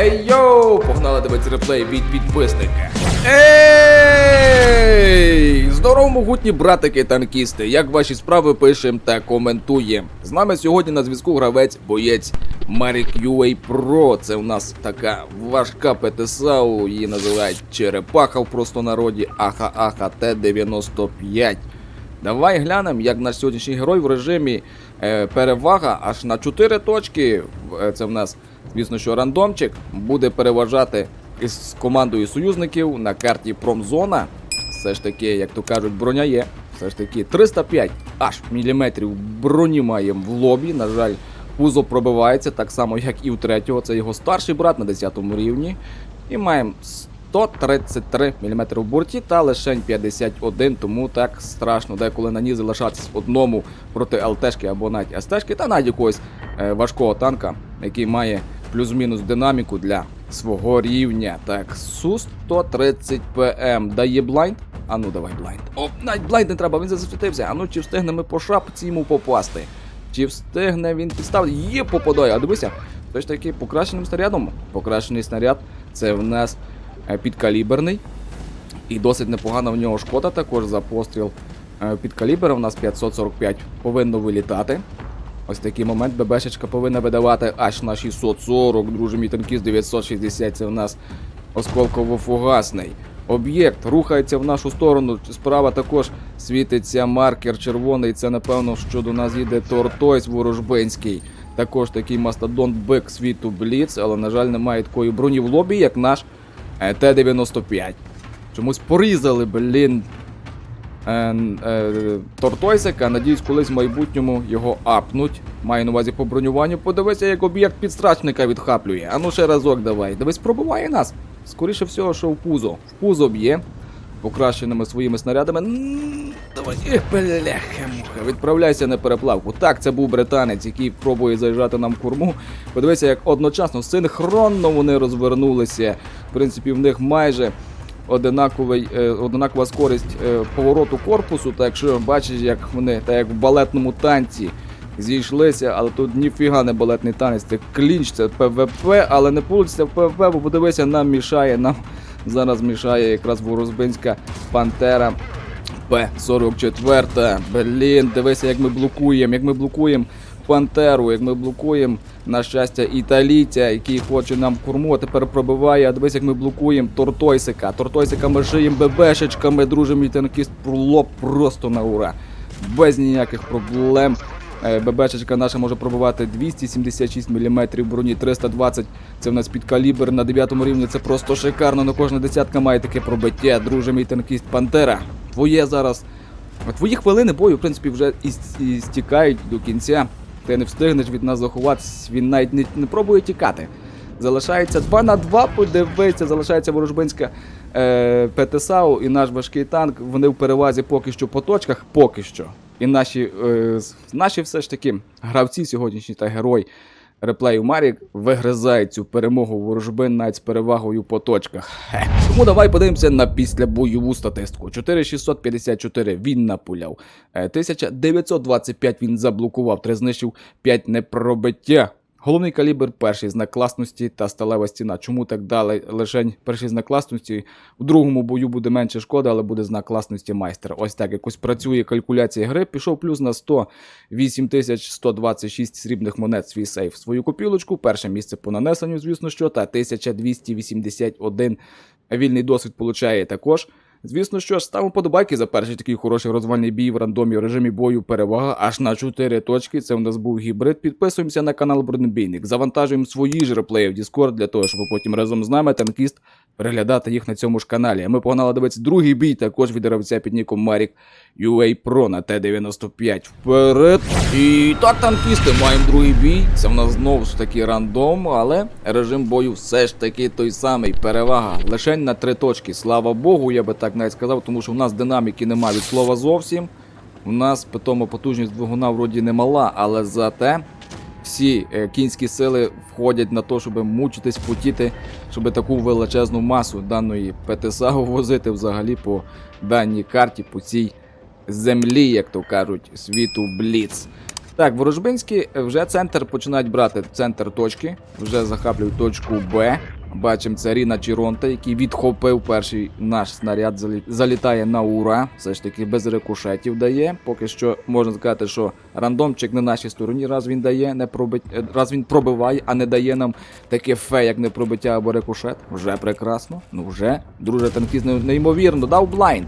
Ей йоу! Погнали дивитися реплей від підписника. Ей! Здорово, могутні братики танкісти! Як ваші справи пишем та коментуємо. З нами сьогодні на зв'язку гравець боєць Marik UA Pro. Це у нас така важка ПТСАУ, її називають черепаха в простонароді Аха-Аха Т-95. Давай глянемо, як наш сьогоднішній герой в режимі е, перевага аж на 4 точки. Е, Це в нас, звісно, що рандомчик буде переважати із командою союзників на карті Промзона. Все ж таки, як то кажуть, броня є. Все ж таки 305 аж міліметрів броні маємо в лобі. На жаль, пузо пробивається так само, як і у третього. Це його старший брат на 10 рівні. І маємо 133 мм в борті та лишень 51, тому так страшно деколи на ній залишатись одному проти ЛТшки або навіть СТшки, та навіть якогось е, важкого танка, який має плюс-мінус динаміку для свого рівня. Так, Су-130 ПМ дає блайнд. А ну давай блайнд. О, навіть блайнд не треба, він засвітився. А ну чи встигне ми по шапці йому попасти? Чи встигне він підставити? Є попадає, а дивися, ж таки покращеним снарядом. Покращений снаряд це в нас підкаліберний. І досить непогана в нього шкода також за постріл е, підкалібера. У нас 545 повинно вилітати. Ось такий момент ББшечка повинна видавати аж на 640, друже мій танкіст 960, це в нас осколково-фугасний. Об'єкт рухається в нашу сторону. Справа також світиться маркер червоний. Це напевно, що до нас їде Тортойс Ворожбинський. Також такий мастодонт бик світу Бліц, але, на жаль, немає такої броні в лобі, як наш е, Т-95. Чомусь порізали, блін. Е, е, Тортойсика, надіюсь, колись в майбутньому його апнуть. Маю на увазі по бронюванню. Подивися, як об'єкт підстрачника відхаплює. А ну ще разок давай. Дивись, пробиває нас. Скоріше всього, що в пузо. В пузо б'є. Покращеними своїми снарядами. Давай, бляха-муха, відправляйся на переплавку. Так, це був британець, який пробує заїжджати нам корму. Подивися, як одночасно синхронно вони розвернулися. В принципі, в них майже одинаковий, е, одинакова скорість е, повороту корпусу. Так що бачиш, як вони, так як в балетному танці. Зійшлися, але тут ніфіга не балетний танець, це клінч, це ПВП, але не вийде в ПВП, бо подивися, нам мішає, нам зараз мішає якраз ворозбинська пантера П-44. Блін, дивися, як ми блокуємо, як ми блокуємо пантеру, як ми блокуємо, на щастя, італійця, який хоче нам корму, а тепер пробиває. А дивись, як ми блокуємо Тортойсика. Тортойсика ми шиємо ББшечками, друже мій танкіст, пролоб просто на ура. Без ніяких проблем. Е, ББшечка наша може пробивати 276 мм броні, 320 це в нас підкалібр на 9 рівні. Це просто шикарно. На кожна десятка має таке пробиття. Друже мій танкіст Пантера. Твоє зараз. Твої хвилини бою, в принципі, вже і, стікають до кінця. Ти не встигнеш від нас заховатись, він навіть не, не пробує тікати. Залишається 2 на 2, подивися, залишається ворожбинська е, ПТСАУ і наш важкий танк. Вони в перевазі поки що по точках, поки що. І наші, е, наші все ж таки гравці сьогоднішні та герой реплею Марік вигризають цю перемогу ворожбин навіть з перевагою по точках. Хе. Тому давай подивимося на післябойову статистику. 4654 він напуляв, Е, 1925 він заблокував, 3 знищив, 5 непробиття. Головний калібр, перший знак класності та сталева стіна. Чому так дали? Лишень перший знак класності. У другому бою буде менше шкоди, але буде знак класності майстер. Ось так якось працює калькуляція гри. Пішов плюс на 100 8126 срібних монет свій сейф. Свою копілочку. Перше місце по нанесенню, звісно, що, та 1281 вільний досвід получає також. Звісно, що ж, ставимо подобайки за перший такий хороший розвальний бій в рандомі в режимі бою перевага аж на 4 точки. Це у нас був гібрид. Підписуємося на канал Бронебійник. Завантажуємо свої ж реплеї в Discord для того, щоб потім разом з нами танкіст переглядати їх на цьому ж каналі. Ми погнали дивитися другий бій, також від гравця під ніком Марік UA Pro на Т-95. Вперед! І так, танкісти, маємо другий бій. Це в нас знову ж таки рандом, але режим бою все ж таки той самий. Перевага лишень на три точки. Слава Богу, я би так навіть сказав, тому що в нас динаміки нема від слова зовсім. У нас питомо потужність двигуна вроді не мала, але зате всі е, кінські сили входять на те, щоб мучитись, потіти, щоб таку величезну масу даної ПТСА возити взагалі по даній карті, по цій землі, як то кажуть, світу Бліц. Так, ворожбинські вже центр починають брати центр точки, вже захаплюють точку Б. Бачимо, це Ріна Чіронта, який відхопив перший наш снаряд, залітає на ура. Все ж таки без рикошетів дає. Поки що можна сказати, що рандомчик на нашій стороні, раз він дає, не пробить, е, раз він пробиває, а не дає нам таке фе, як не пробиття або рикошет. Вже прекрасно. Ну вже, друже, танкіст не- неймовірно, дав блайнд.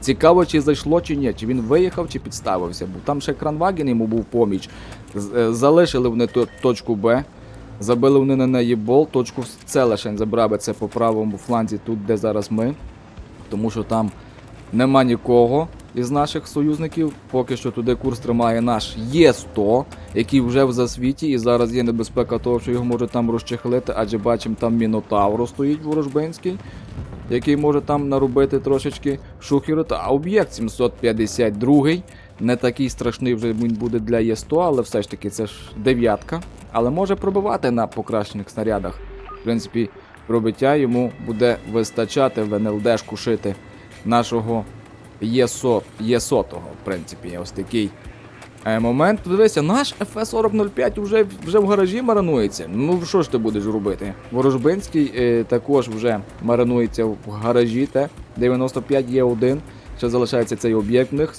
Цікаво, чи зайшло, чи ні, чи він виїхав, чи підставився. Бо там ще Кранваген йому був поміч. Е, Залишили вони то- точку Б. Забили вони на неї бол, точку С лишень забрали це по правому фланзі, тут де зараз ми. Тому що там нема нікого із наших союзників. Поки що туди курс тримає наш Є100, який вже в засвіті, і зараз є небезпека того, що його може там розчехлити, адже бачимо, там Мінотавро стоїть ворожбинський, який може там наробити трошечки шухеру. А об'єкт 752 не такий страшний вже він буде для Є100, але все ж таки це ж дев'ятка. Але може пробивати на покращених снарядах. В принципі, пробиття йому буде вистачати в НЛДшку шити нашого ЄСО, ЄСОТого, в принципі, ось такий е, момент. Дивися, наш ФС-4005 вже, вже в гаражі маранується. Ну що ж ти будеш робити? Ворожбинський е, також вже маринується в гаражі, те 95 є один. Ще залишається цей об'єкт в них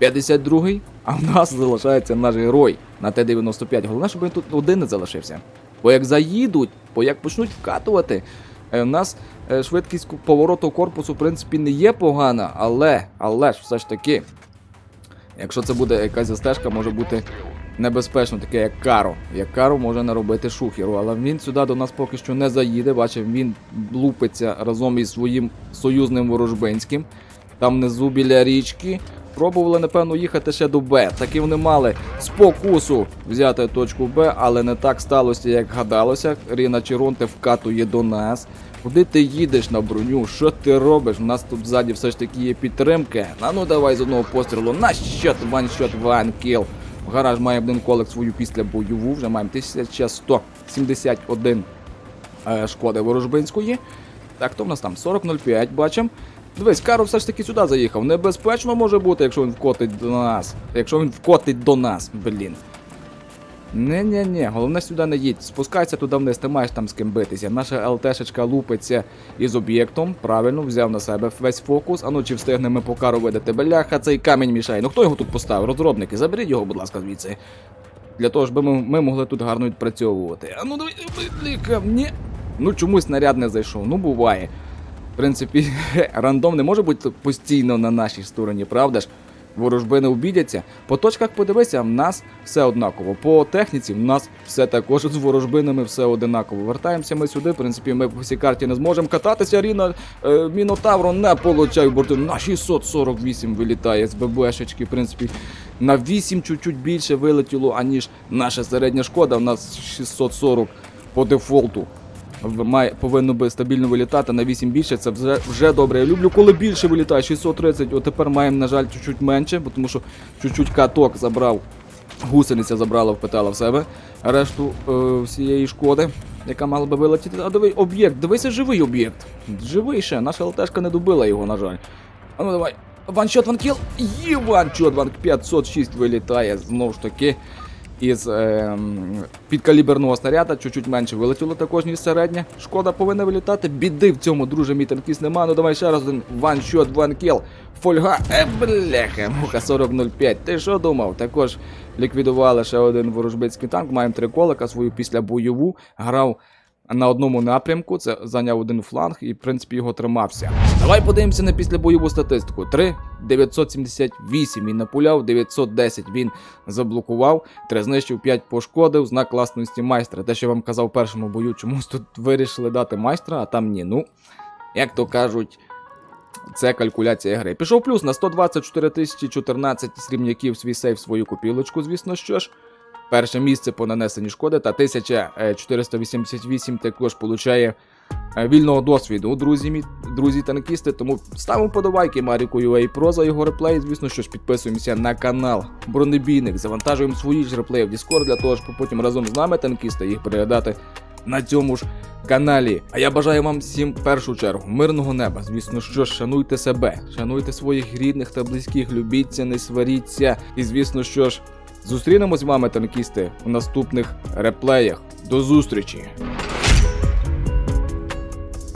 752 а в нас залишається наш герой на Т-95. Головне, щоб він тут один не залишився. Бо як заїдуть, бо як почнуть вкатувати, е, в нас е, швидкість повороту корпусу, в принципі, не є погана, але, але ж все ж таки, якщо це буде якась застежка, може бути небезпечно, таке як Каро. Як Каро може наробити шухеру, але він сюди до нас поки що не заїде. Бачив, він лупиться разом із своїм союзним ворожбинським. Там внизу біля річки. Пробували, напевно, їхати ще до Б. Таки вони мали спокусу взяти точку Б, але не так сталося, як гадалося. Ріна Чиронте вкатує до нас. Куди ти їдеш на броню? Що ти робиш? У нас тут ззаді все ж таки є підтримка. А ну давай з одного пострілу. На щот, ваншот, ван кіл. В гараж має один колек свою після бойову. Вже маємо 1171 е, шкоди ворожбинської. Так, то в нас там 40.05, бачимо. Дивись, Каро все ж таки сюди заїхав. Небезпечно може бути, якщо він вкотить до нас. Якщо він вкотить до нас, блін. Не-не-не, головне сюди не їдь. Спускайся туди вниз, ти маєш там з ким битися. Наша ЛТшечка лупиться із об'єктом. Правильно, взяв на себе весь фокус. А ну чи встигнемо по кару видати? Бляха, цей камінь мішає. Ну хто його тут поставив? Розробники, заберіть його, будь ласка, звідси. Для того, щоб ми, ми могли тут гарно відпрацьовувати. А ну давай, бліка, ні. Ну чомусь снаряд не зайшов. Ну буває. Принципі, рандом не може бути постійно на нашій стороні, правда ж? Ворожби не обідяться. По точках подивися, в нас все однаково. По техніці в нас все також з ворожбинами все одинаково. Вертаємося ми сюди. В принципі, ми по всій карті не зможемо кататися. Ріна е, Мінотавро не получає борти. На 648 вилітає з ББшечки. В принципі, на 8 чуть-чуть більше вилетіло, аніж наша середня шкода. У нас 640 по дефолту має, повинно би стабільно вилітати на 8 більше, це вже, вже добре. Я люблю, коли більше вилітає, 630, от тепер маємо, на жаль, чуть-чуть менше, бо тому що чуть-чуть каток забрав, гусениця забрала, впитала в себе решту е, всієї шкоди, яка мала би вилетіти. А диви, об'єкт, дивися, живий об'єкт. Живий ще, наша ЛТшка не добила його, на жаль. А ну давай. Ваншот, ванкіл. Є ваншот, ванк 506 вилітає знову ж таки із е, підкаліберного снаряда, чуть-чуть менше вилетіло також, ніж середня. Шкода повинна вилітати. Біди в цьому, друже, мій танкіст нема. Ну давай ще раз один ваншот, ванкіл. Фольга, е, бляха, муха 4005. Ти що думав? Також ліквідували ще один ворожбицький танк. Маємо три колика, свою після бойову. Грав на одному напрямку, це зайняв один фланг і, в принципі, його тримався. Давай подивимося на післябойову статистику. 3 978 він напуляв, 910 він заблокував, 3 знищив, 5 пошкодив, знак класності майстра. Те, що я вам казав в першому бою, чомусь тут вирішили дати майстра, а там ні. Ну, як то кажуть. Це калькуляція гри. Пішов плюс на 124 тисячі 14 срібняків свій сейф свою копілочку, звісно що ж. Перше місце по нанесенні шкоди та 1488 також получає е, вільного досвіду. Друзі, друзі танкісти, тому ставимо подобайки Маріку UA Pro за його реплей. Звісно, що ж підписуємося на канал Бронебійник, завантажуємо свої ж реплеї в Discord для того, щоб потім разом з нами танкісти їх переглядати на цьому ж каналі. А я бажаю вам всім в першу чергу мирного неба. Звісно, що ж, шануйте себе, шануйте своїх рідних та близьких, любіться, не сваріться. І звісно, що ж. Зустрінемось з вами, танкісти, у наступних реплеях. До зустрічі!